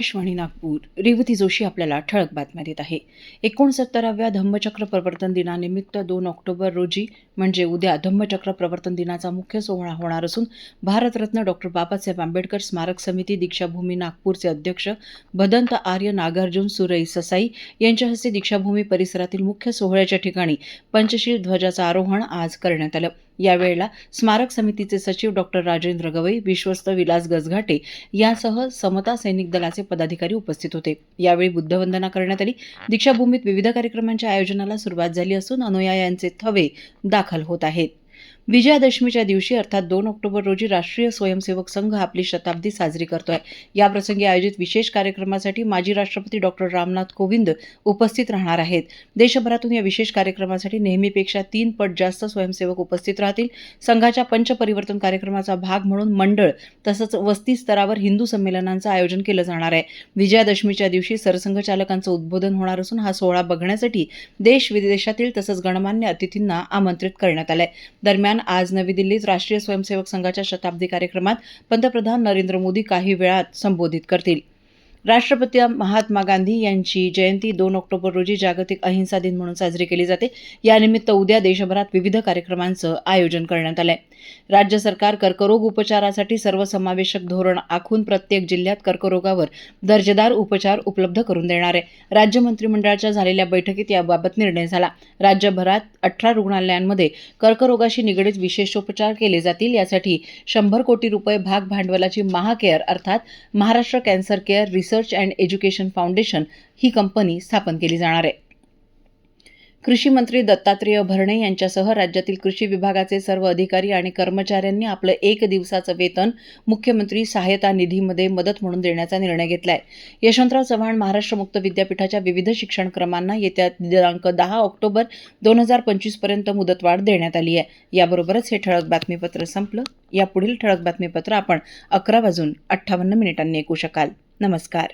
आकाशवाणी नागपूर रेवती जोशी आपल्याला ठळक बातम्या देत आहे. एकोणसत्तराव्या धम्मचक्र प्रवर्तन दिनानिमित्त दोन ऑक्टोबर रोजी म्हणजे उद्या धम्मचक्र प्रवर्तन दिनाचा मुख्य सोहळा होणार असून भारतरत्न डॉक्टर बाबासाहेब आंबेडकर स्मारक समिती दीक्षाभूमी नागपूरचे अध्यक्ष भदंत आर्य नागार्जुन सुरई ससाई यांच्या हस्ते दीक्षाभूमी परिसरातील मुख्य सोहळ्याच्या ठिकाणी पंचशील ध्वजाचं आरोहण आज करण्यात आलं. यावेळेला स्मारक समितीचे सचिव डॉक्टर राजेंद्र गवई विश्वस्त विलास गजघाटे यासह समता सैनिक दलाचे पदाधिकारी उपस्थित होते. यावेळी बुद्धवंदना करण्यात आली. दीक्षाभूमीत विविध कार्यक्रमांच्या आयोजनाला सुरुवात झाली असून अनुयायांचे थवे दाखल होत आहेत. विजयादशमीच्या दिवशी अर्थात दोन ऑक्टोबर रोजी राष्ट्रीय स्वयंसेवक संघ आपली शताब्दी साजरी करतोय. याप्रसंगी आयोजित विशेष कार्यक्रमासाठी माजी राष्ट्रपती डॉक्टर रामनाथ कोविंद उपस्थित राहणार आहेत. देशभरातून या विशेष कार्यक्रमासाठी नेहमीपेक्षा तीन पट जास्त स्वयंसेवक उपस्थित राहतील. संघाच्या पंचपरिवर्तन कार्यक्रमाचा भाग म्हणून मंडळ तसंच वस्ती स्तरावर हिंदू संमेलनांचं आयोजन केलं जाणार आहे. विजयादशमीच्या दिवशी सरसंघचालकांचं उद्बोधन होणार असून हा सोहळा बघण्यासाठी देश विदेशातील तसंच गणमान्य अतिथींना आमंत्रित करण्यात आलंय. दरम्यान आज नवी दिल्लीत राष्ट्रीय स्वयंसेवक संघाच्या शताब्दी कार्यक्रमात पंतप्रधान नरेंद्र मोदी काही वेळात संबोधित करतील. राष्ट्रपती महात्मा गांधी यांची जयंती दोन ऑक्टोबर रोजी जागतिक अहिंसा दिन म्हणून साजरी केली जाते. यानिमित्त उद्या देशभरात विविध कार्यक्रमांचं आयोजन करण्यात आलंय. राज्य सरकार कर्करोग उपचारासाठी सर्वसमावेशक धोरण आखून प्रत्येक जिल्ह्यात कर्करोगावर दर्जेदार उपचार उपलब्ध करून देणार आहे. राज्य मंत्रिमंडळाच्या झालेल्या बैठकीत याबाबत निर्णय झाला. राज्यभरात अठरा रुग्णालयांमध्ये कर्करोगाशी निगडीत विशेषोपचार केले जातील. यासाठी शंभर कोटी रुपये भाग भांडवलाची महाकेअर अर्थात Maharashtra cancer care research and education foundation he company स्थापन केली जाणार आहे. कृषी मंत्री दत्तात्रेय भरणे यांच्यासह राज्यातील कृषी विभागाचे सर्व अधिकारी आणि कर्मचाऱ्यांनी आपलं एक दिवसाचं वेतन मुख्यमंत्री सहायता निधीमध्ये मदत म्हणून देण्याचा निर्णय घेतलाय. यशवंतराव चव्हाण महाराष्ट्र मुक्त विद्यापीठाच्या विविध शिक्षणक्रमांना येत्या दिनांक दहा ऑक्टोबर दोन हजार पंचवीसपर्यंत मुदतवाढ देण्यात आली आहे. याबरोबरच हे ठळक बातमीपत्र संपलं. यापुढील ठळक बातमीपत्र आपण अकरा वाजून अठ्ठावन्न मिनिटांनी ऐकू शकाल. नमस्कार.